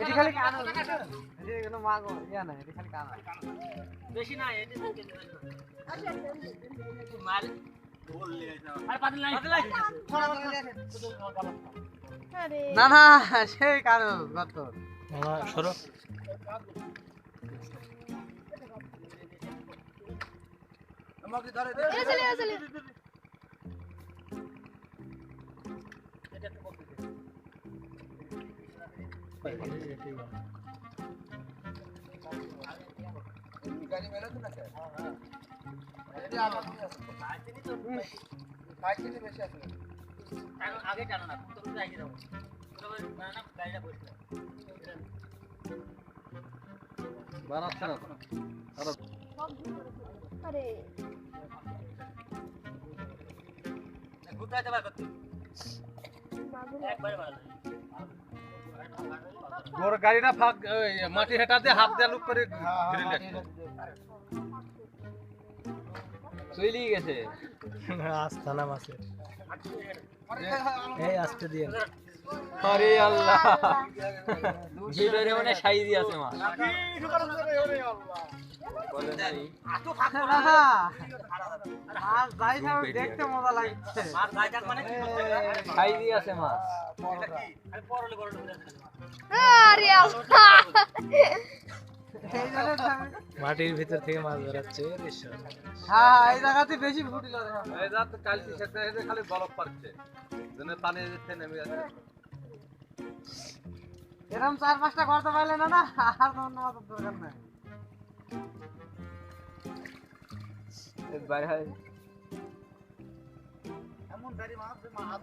এটি খালি কানো এটি কোনো মাগো ইয়া না এটি খালি কানো বেশি না এটি মাল না না সেই কানো গত সরো। এ চলে এ চলে। এখন আগে টানো না তো? আগে না গাড়িটা বসে বানাচ্ছে না আরে ঘুরতে একবার ভালো ওর গাড়িটা ফাঁক ওই মাটি হেঁটাতে হাত দিয়ে লুক করে ঘিরে লেগেছে চলেই গেছে আস্তানা মাছের এই আসতে দিয়ে আরে আল্লাহ। ভিতরে মানে সাইজি আছে দেখতে মজা লাগছে মানে সাইজি মাছ আরে আল্লাহ। আমি- মাটির ভিতর থেকে মাছ বেরোচ্ছে হ্যাঁ এই জায়গাতে বেশি ফুটিল। এই কালকে খালি বরফ পাচ্ছে জন্য পানি নেমে যাচ্ছে এরকম চার পাঁচটা করতে পারলে না না আর অন্য মাছের দরকার নাই। বাইরে হয় এমন গাড়ি মাছ মাছ